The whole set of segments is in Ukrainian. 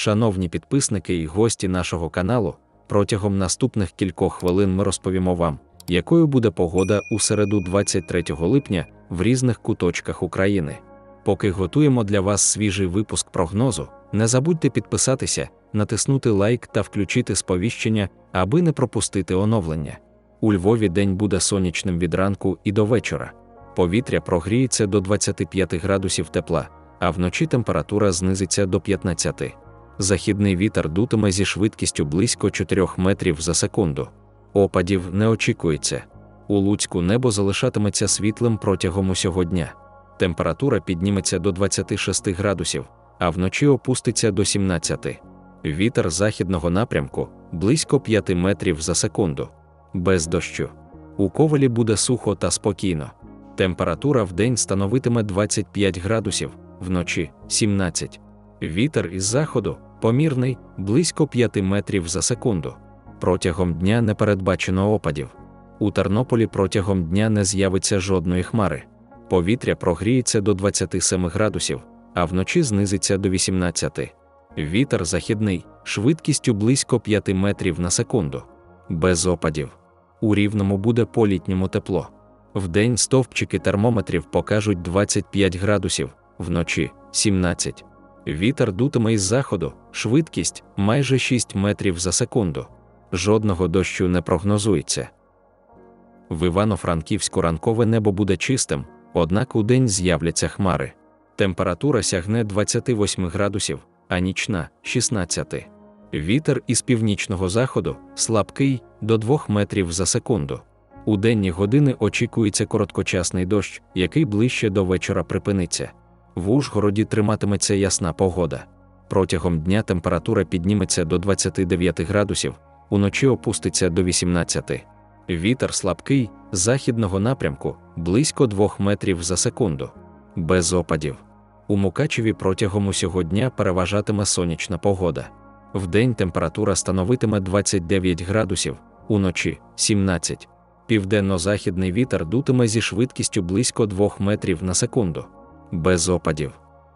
Шановні підписники і гості нашого каналу, протягом наступних кількох хвилин ми розповімо вам, якою буде погода у середу 23 липня в різних куточках України. Поки готуємо для вас свіжий випуск прогнозу, не забудьте підписатися, натиснути лайк та включити сповіщення, аби не пропустити оновлення. У Львові день буде сонячним від ранку і до вечора. Повітря прогріється до 25 градусів тепла, а вночі температура знизиться до 15. Західний вітер дутиме зі швидкістю близько 4 метрів за секунду. Опадів не очікується. У Луцьку небо залишатиметься світлим протягом усього дня. Температура підніметься до 26 градусів, а вночі опуститься до 17. Вітер західного напрямку близько 5 метрів за секунду. Без дощу. У ковалі буде сухо та спокійно. Температура в день становитиме 25 градусів, вночі 17. Вітер із заходу помірний близько 5 метрів за секунду. Протягом дня не передбачено опадів. У Тернополі протягом дня не з'явиться жодної хмари. Повітря прогріється до 27 градусів, а вночі знизиться до 18. Вітер західний, швидкістю близько 5 метрів на секунду. Без опадів. У рівному буде політньому тепло. Вдень стовпчики термометрів покажуть 25 градусів, вночі 17. Вітер дутиме із заходу, швидкість майже 6 метрів за секунду. Жодного дощу не прогнозується. В Івано-Франківську ранкове небо буде чистим, однак у день з'являться хмари. Температура сягне 28 градусів, а нічна 16. Вітер із північного заходу слабкий до 2 метрів за секунду. У денні години очікується короткочасний дощ, який ближче до вечора припиниться. В Ужгороді триматиметься ясна погода. Протягом дня температура підніметься до 29 градусів, уночі опуститься до 18. Вітер слабкий, західного напрямку близько 2 метрів за секунду. Без опадів. У Мукачеві протягом усього дня переважатиме сонячна погода. Вдень температура становитиме 29 градусів, уночі 17. Південно-західний вітер дутиме зі швидкістю близько 2 метрів на секунду. Без опадів.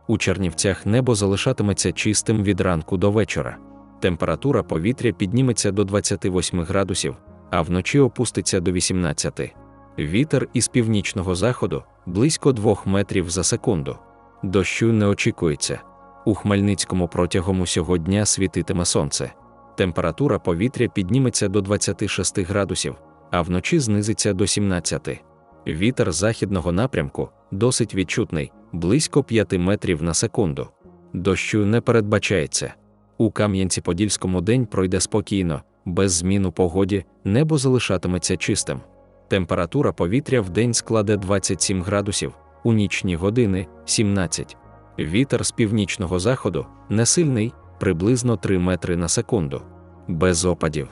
У Чернівцях небо залишатиметься чистим від ранку до вечора. Температура повітря підніметься до 28 градусів, а вночі опуститься до 18. Вітер із північного заходу близько 2 метрів за секунду. Дощу не очікується. У Хмельницькому протягом усього дня світитиме сонце. Температура повітря підніметься до 26 градусів, а вночі знизиться до 17. Вітер західного напрямку досить відчутний, близько 5 метрів на секунду. Дощу не передбачається. У Кам'янці-Подільському день пройде спокійно, без змін у погоді, небо залишатиметься чистим. Температура повітря в день складе 27 градусів, у нічні години 17. Вітер з північного заходу несильний, приблизно 3 метри на секунду. Без опадів.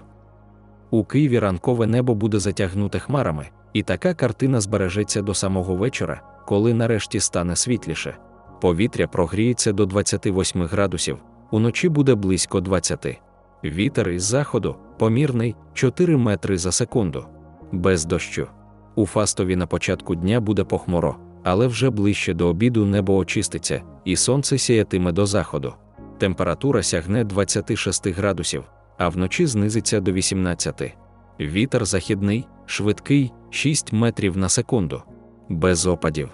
У Києві ранкове небо буде затягнуте хмарами, і така картина збережеться до самого вечора, коли нарешті стане світліше. Повітря прогріється до 28 градусів, уночі буде близько 20. Вітер із заходу помірний 4 метри за секунду. Без дощу. У Фастові на початку дня буде похмуро, але вже ближче до обіду небо очиститься, і сонце сіятиме до заходу. Температура сягне 26 градусів, а вночі знизиться до 18. Вітер західний, швидкий 6 метрів на секунду. Без опадів.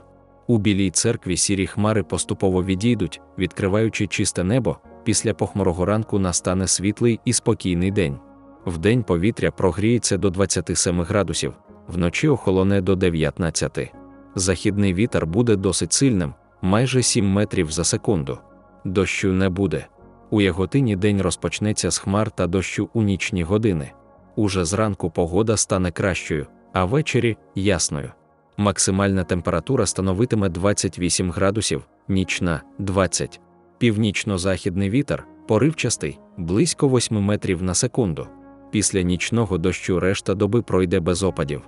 У білій церкві сірі хмари поступово відійдуть, відкриваючи чисте небо, після похмурого ранку настане світлий і спокійний день. Вдень повітря прогріється до 27 градусів, вночі охолоне до 19. Західний вітер буде досить сильним, майже 7 метрів за секунду. Дощу не буде. У Яготині день розпочнеться з хмар та дощу у нічні години. Уже зранку погода стане кращою, а ввечері ясною. Максимальна температура становитиме 28 градусів, нічна 20. Північно-західний вітер, поривчастий, близько 8 метрів на секунду. Після нічного дощу решта доби пройде без опадів.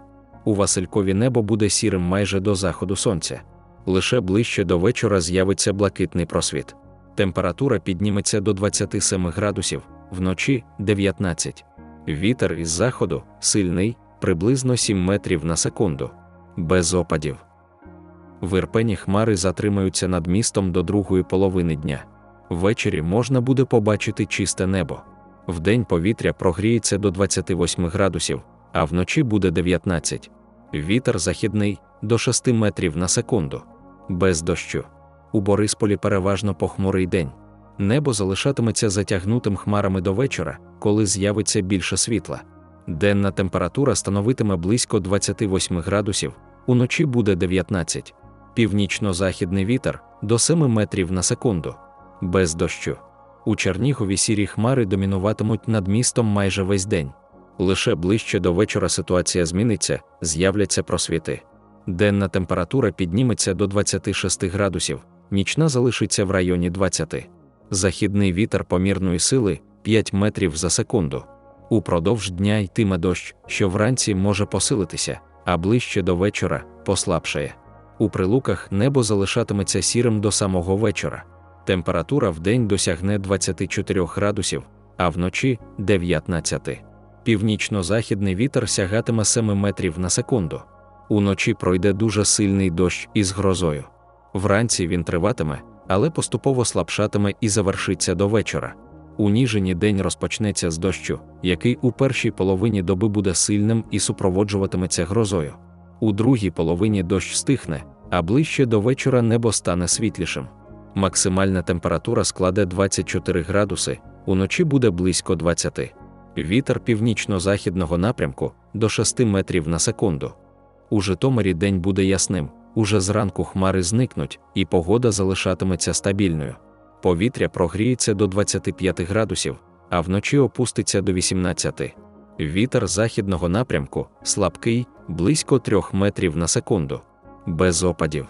У Василькові небо буде сірим майже до заходу сонця. Лише ближче до вечора з'явиться блакитний просвіт. Температура підніметься до 27 градусів, вночі 19. Вітер із заходу сильний, приблизно 7 метрів на секунду. Без опадів. В хмари затримаються над містом до другої половини дня. Ввечері можна буде побачити чисте небо. Вдень повітря прогріється до 28 градусів, а вночі буде 19. Вітер західний до 6 метрів на секунду. Без дощу. У Борисполі переважно похмурий день. Небо залишатиметься затягнутим хмарами до вечора, коли з'явиться більше світла. Денна температура становитиме близько 28 градусів, уночі буде 19. Північно-західний вітер до 7 метрів на секунду. Без дощу. У Чернігові сірі хмари домінуватимуть над містом майже весь день. Лише ближче до вечора ситуація зміниться, з'являться просвіти. Денна температура підніметься до 26 градусів, нічна залишиться в районі 20. Західний вітер помірної сили 5 метрів за секунду. Упродовж дня йтиме дощ, що вранці може посилитися, а ближче до вечора послабшає. У прилуках небо залишатиметься сірим до самого вечора. Температура в день досягне 24 градусів, а вночі 19. Північно-західний вітер сягатиме 7 метрів на секунду. Уночі пройде дуже сильний дощ із грозою. Вранці він триватиме, але поступово слабшатиме і завершиться до вечора. У Ніжині день розпочнеться з дощу, який у першій половині доби буде сильним і супроводжуватиметься грозою. У другій половині дощ стихне, а ближче до вечора небо стане світлішим. Максимальна температура складе 24 градуси, уночі буде близько 20. Вітер північно-західного напрямку до 6 метрів на секунду. У Житомирі день буде ясним, уже зранку хмари зникнуть, і погода залишатиметься стабільною. Повітря прогріється до 25 градусів, а вночі опуститься до 18. Вітер західного напрямку слабкий, близько 3 метрів на секунду. Без опадів.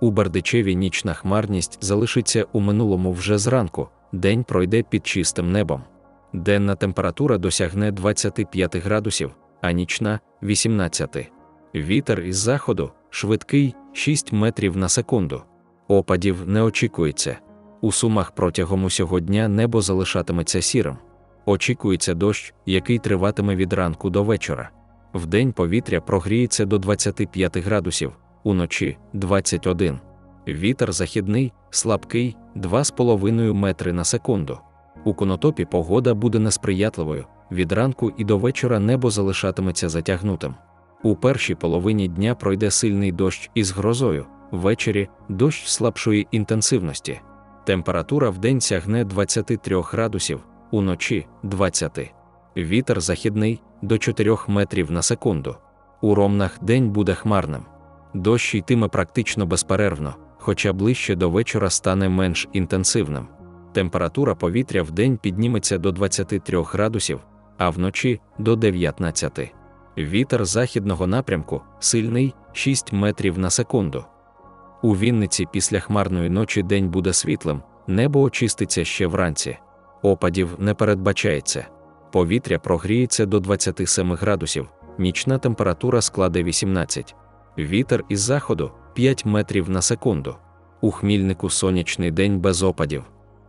У Бердичеві нічна хмарність залишиться у минулому вже зранку, день пройде під чистим небом. Денна температура досягне 25 градусів, а нічна 18. Вітер із заходу швидкий 6 метрів на секунду. Опадів не очікується. У сумах протягом усього дня небо залишатиметься сірим. Очікується дощ, який триватиме від ранку до вечора. Вдень повітря прогріється до 25 градусів, уночі 21. Вітер західний, слабкий 2,5 метри на секунду. У конотопі погода буде несприятливою, від ранку і до вечора небо залишатиметься затягнутим. У першій половині дня пройде сильний дощ із грозою, ввечері дощ слабшої інтенсивності. Температура в день сягне 23 градусів, уночі 20. Вітер західний до 4 метрів на секунду. У ромнах день буде хмарним. Дощ йтиме практично безперервно, хоча ближче до вечора стане менш інтенсивним. Температура повітря в день підніметься до 23 градусів, а вночі до 19. Вітер західного напрямку сильний 6 метрів на секунду. У Вінниці після хмарної ночі день буде світлим, небо очиститься ще вранці. Опадів не передбачається. Повітря прогріється до 27 градусів, нічна температура складе 18. Вітер із заходу 5 метрів на секунду. У хмільнику сонячний день без опадів.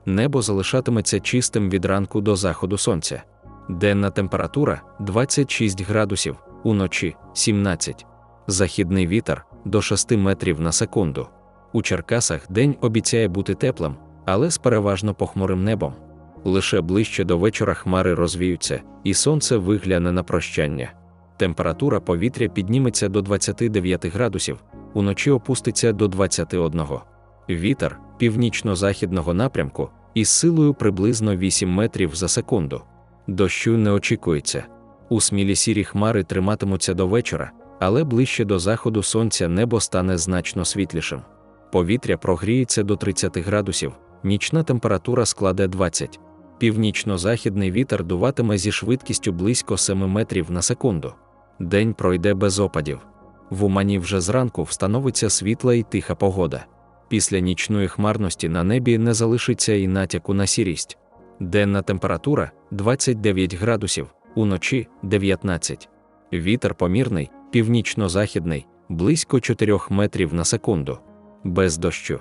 Небо залишатиметься чистим від ранку до заходу сонця. Денна температура 26 градусів, уночі 17. Західний вітер до 6 метрів на секунду. У Черкасах день обіцяє бути теплим, але з переважно похмурим небом. Лише ближче до вечора хмари розвіються, і сонце вигляне на прощання. Температура повітря підніметься до 29 градусів, уночі опуститься до 21. Вітер північно-західного напрямку із силою приблизно 8 метрів за секунду. Дощу не очікується. У смілі сірі хмари триматимуться до вечора, але ближче до заходу сонця небо стане значно світлішим. Повітря прогріється до 30 градусів, нічна температура складе 20. Північно-західний вітер дуватиме зі швидкістю близько 7 метрів на секунду. День пройде без опадів. В Умані вже зранку встановиться світла і тиха погода. Після нічної хмарності на небі не залишиться і натяку на сірість. Денна температура 29 градусів, уночі 19. Вітер помірний, північно-західний, близько 4 метрів на секунду. Без дощу.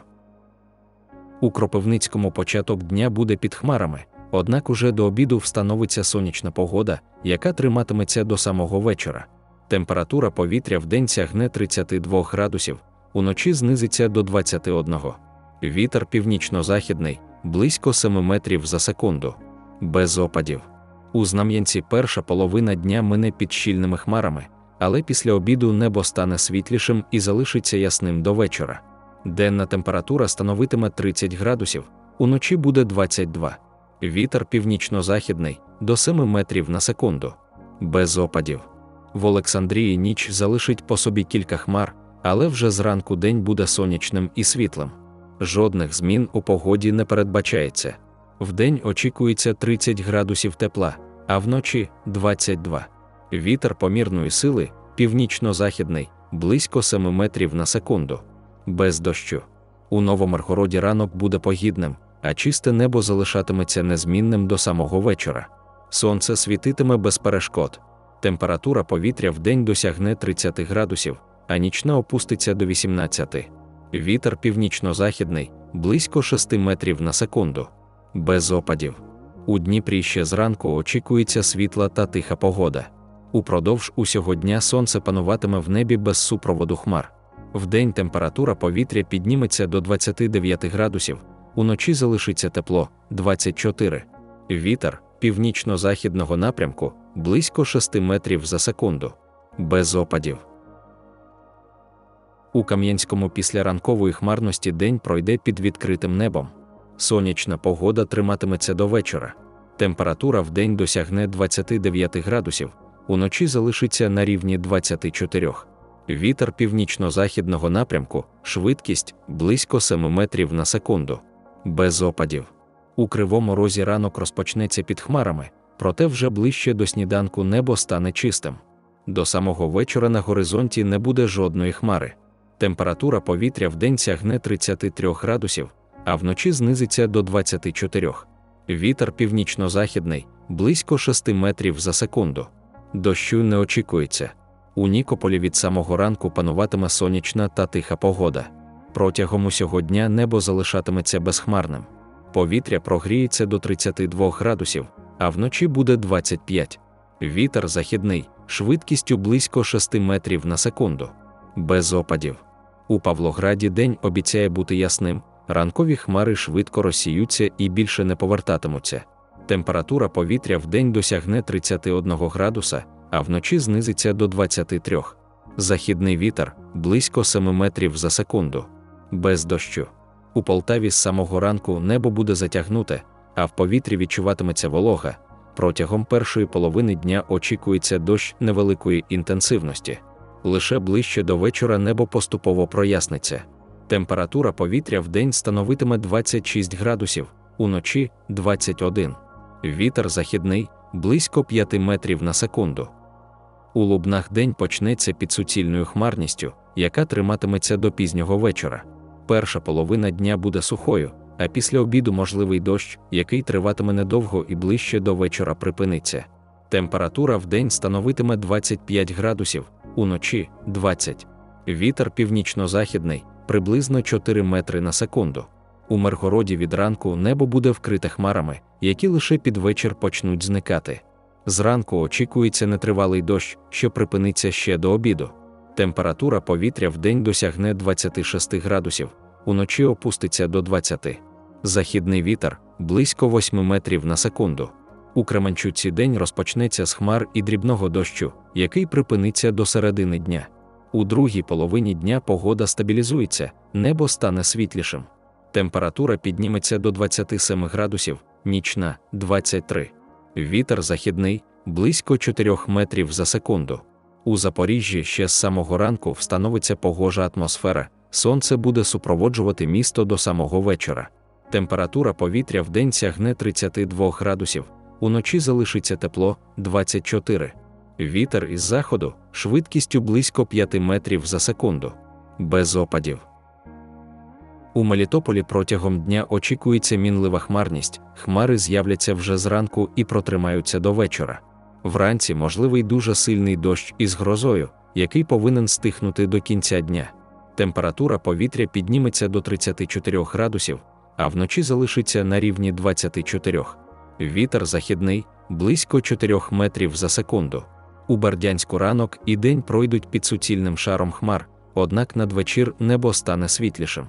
У Кропивницькому початок дня буде під хмарами, однак уже до обіду встановиться сонячна погода, яка триматиметься до самого вечора. Температура повітря в день сягне 32 градусів, уночі знизиться до 21. Вітер північно-західний близько 7 метрів за секунду. Без опадів. У Знам'янці перша половина дня мине під щільними хмарами, але після обіду небо стане світлішим і залишиться ясним до вечора. Денна температура становитиме 30 градусів, уночі буде 22. Вітер північно-західний до 7 метрів на секунду. Без опадів. В Олександрії ніч залишить по собі кілька хмар, але вже зранку день буде сонячним і світлим. Жодних змін у погоді не передбачається. Вдень очікується 30 градусів тепла, а вночі 22. Вітер помірної сили, північно-західний, близько 7 метрів на секунду. Без дощу. У Новомаргороді ранок буде погідним, а чисте небо залишатиметься незмінним до самого вечора. Сонце світитиме без перешкод. Температура повітря в день досягне 30 градусів, а нічна опуститься до 18. Вітер північно-західний, близько 6 метрів на секунду. Без опадів. У Дніпрі ще зранку очікується світла та тиха погода. Упродовж усього дня сонце пануватиме в небі без супроводу хмар. Вдень температура повітря підніметься до 29 градусів, уночі залишиться тепло 24. Вітер північно-західного напрямку близько 6 метрів за секунду. Без опадів. У Кам'янському після ранкової хмарності день пройде під відкритим небом. Сонячна погода триматиметься до вечора. Температура в день досягне 29 градусів, уночі залишиться на рівні 24. Вітер північно-західного напрямку, швидкість близько 7 метрів на секунду. Без опадів. У кривому розі ранок розпочнеться під хмарами, проте вже ближче до сніданку небо стане чистим. До самого вечора на горизонті не буде жодної хмари. Температура повітря в день сягне 33 градусів, а вночі знизиться до 24. Вітер північно-західний, близько 6 метрів за секунду. Дощу не очікується. У Нікополі від самого ранку пануватиме сонячна та тиха погода. Протягом усього дня небо залишатиметься безхмарним. Повітря прогріється до 32 градусів, а вночі буде 25. Вітер західний, швидкістю близько 6 метрів на секунду. Без опадів. У Павлограді день обіцяє бути ясним, ранкові хмари швидко розсіються і більше не повертатимуться. Температура повітря в день досягне 31 градуса, а вночі знизиться до 23. Західний вітер близько 7 метрів за секунду. Без дощу. У Полтаві з самого ранку небо буде затягнуте, а в повітрі відчуватиметься волога. Протягом першої половини дня очікується дощ невеликої інтенсивності. Лише ближче до вечора небо поступово проясниться. Температура повітря в день становитиме 26 градусів, уночі 21. Вітер західний близько 5 метрів на секунду. У Лубнах день почнеться під суцільною хмарністю, яка триматиметься до пізнього вечора. Перша половина дня буде сухою, а після обіду можливий дощ, який триватиме недовго і ближче до вечора припиниться. Температура в день становитиме 25 градусів, уночі 20. Вітер північно-західний приблизно 4 метри на секунду. У Миргороді від ранку небо буде вкрите хмарами, які лише під вечір почнуть зникати. Зранку очікується нетривалий дощ, що припиниться ще до обіду. Температура повітря в день досягне 26 градусів, уночі опуститься до 20. Західний вітер близько 8 метрів на секунду. У Кременчуці день розпочнеться з хмар і дрібного дощу, який припиниться до середини дня. У другій половині дня погода стабілізується, небо стане світлішим. Температура підніметься до 27 градусів, нічна 23. Вітер західний близько 4 метрів за секунду. У Запоріжжі ще з самого ранку встановиться погожа атмосфера, сонце буде супроводжувати місто до самого вечора. Температура повітря в день сягне 32 градусів, уночі залишиться тепло 24. Вітер із заходу швидкістю близько 5 метрів за секунду. Без опадів. У Мелітополі протягом дня очікується мінлива хмарність, хмари з'являться вже зранку і протримаються до вечора. Вранці можливий дуже сильний дощ із грозою, який повинен стихнути до кінця дня. Температура повітря підніметься до 34 градусів, а вночі залишиться на рівні 24. Вітер західний близько 4 метрів за секунду. У Бердянську ранок і день пройдуть під суцільним шаром хмар, однак надвечір небо стане світлішим.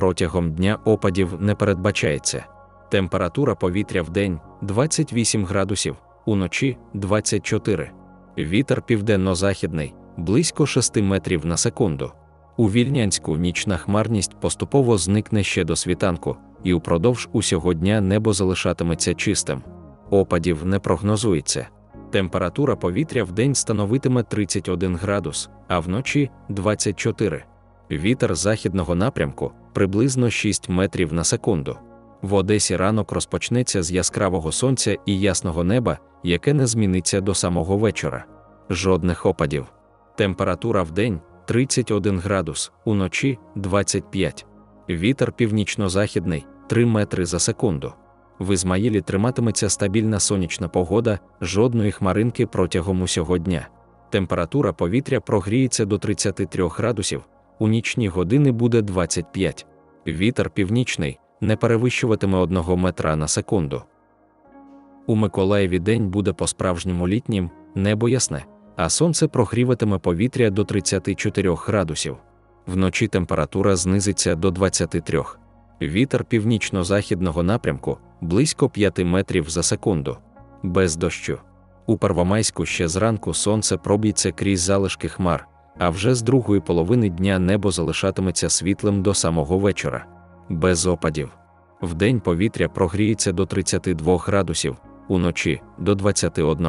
Протягом дня опадів не передбачається. Температура повітря в день 28 градусів, уночі 24. Вітер південно-західний близько 6 метрів на секунду. У Вільнянську нічна хмарність поступово зникне ще до світанку, і упродовж усього дня небо залишатиметься чистим. Опадів не прогнозується. Температура повітря в день становитиме 31 градус, а вночі 24. Вітер західного напрямку приблизно 6 метрів на секунду. В Одесі ранок розпочнеться з яскравого сонця і ясного неба, яке не зміниться до самого вечора. Жодних опадів. Температура в день 31 градус, уночі 25. Вітер північно-західний 3 метри за секунду. В Ізмаїлі триматиметься стабільна сонячна погода, жодної хмаринки протягом усього дня. Температура повітря прогріється до 33 градусів, у нічні години буде 25. Вітер північний не перевищуватиме 1 метра на секунду. У Миколаєві день буде по-справжньому літнім, небо ясне, а сонце прогріватиме повітря до 34 градусів. Вночі температура знизиться до 23. Вітер північно-західного напрямку близько 5 метрів за секунду. Без дощу. У Первомайську ще зранку сонце проб'ється крізь залишки хмар, а вже з другої половини дня небо залишатиметься світлим до самого вечора. Без опадів. Вдень повітря прогріється до 32 градусів, уночі до 21.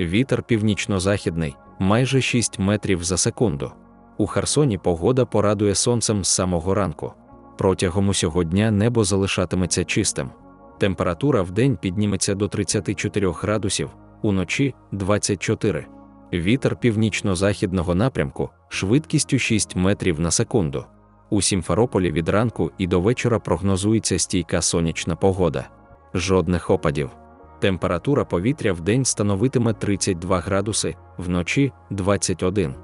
Вітер північно-західний майже 6 метрів за секунду. У Херсоні погода порадує сонцем з самого ранку. Протягом усього дня небо залишатиметься чистим. Температура вдень підніметься до 34 градусів, уночі 24. Вітер північно-західного напрямку швидкістю 6 метрів на секунду. У Сімферополі від ранку і до вечора прогнозується стійка сонячна погода. Жодних опадів. Температура повітря в день становитиме 32 градуси, вночі 21.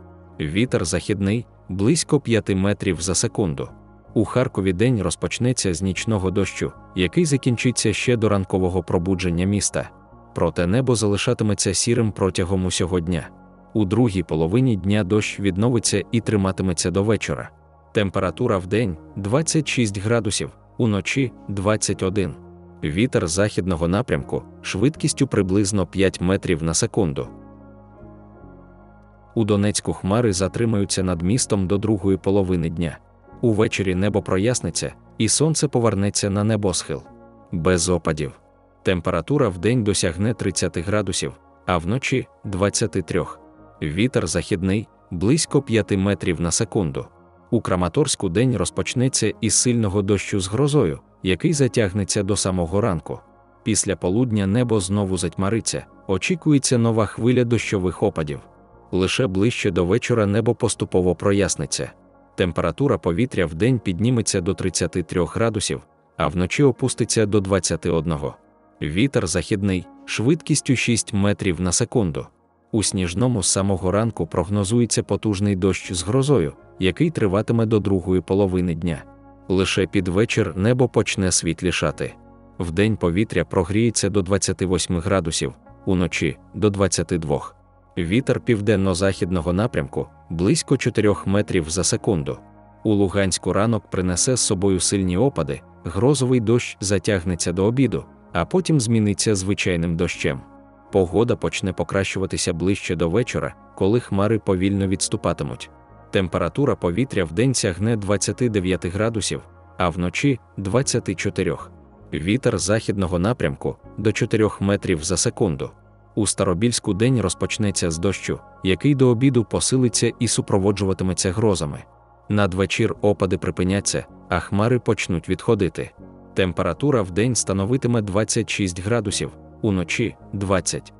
Вітер західний близько 5 метрів за секунду. У Харкові день розпочнеться з нічного дощу, який закінчиться ще до ранкового пробудження міста. Проте небо залишатиметься сірим протягом усього дня. У другій половині дня дощ відновиться і триматиметься до вечора. Температура в день 26 градусів, уночі 21. Вітер західного напрямку швидкістю приблизно 5 метрів на секунду. У Донецьку хмари затримаються над містом до другої половини дня. Увечері небо проясниться, і сонце повернеться на небосхил. Без опадів. Температура в день досягне 30 градусів, а вночі 23. Вітер західний близько 5 метрів на секунду. У Краматорську день розпочнеться із сильного дощу з грозою, який затягнеться до самого ранку. Після полудня небо знову затьмариться, очікується нова хвиля дощових опадів. Лише ближче до вечора небо поступово проясниться. Температура повітря в день підніметься до 33 градусів, а вночі опуститься до 21. Вітер західний, швидкістю 6 метрів на секунду. У сніжному з самого ранку прогнозується потужний дощ з грозою, який триватиме до другої половини дня. Лише під вечір небо почне світлішати. Вдень повітря прогріється до 28 градусів, уночі до 22. Вітер південно-західного напрямку близько 4 метрів за секунду. У Луганську ранок принесе з собою сильні опади, грозовий дощ затягнеться до обіду, а потім зміниться звичайним дощем. Погода почне покращуватися ближче до вечора, коли хмари повільно відступатимуть. Температура повітря в день сягне 29 градусів, а вночі 24. Вітер західного напрямку до 4 метрів за секунду. У Старобільську день розпочнеться з дощу, який до обіду посилиться і супроводжуватиметься грозами. Надвечір опади припиняться, а хмари почнуть відходити. Температура в день становитиме 26 градусів, уночі 20.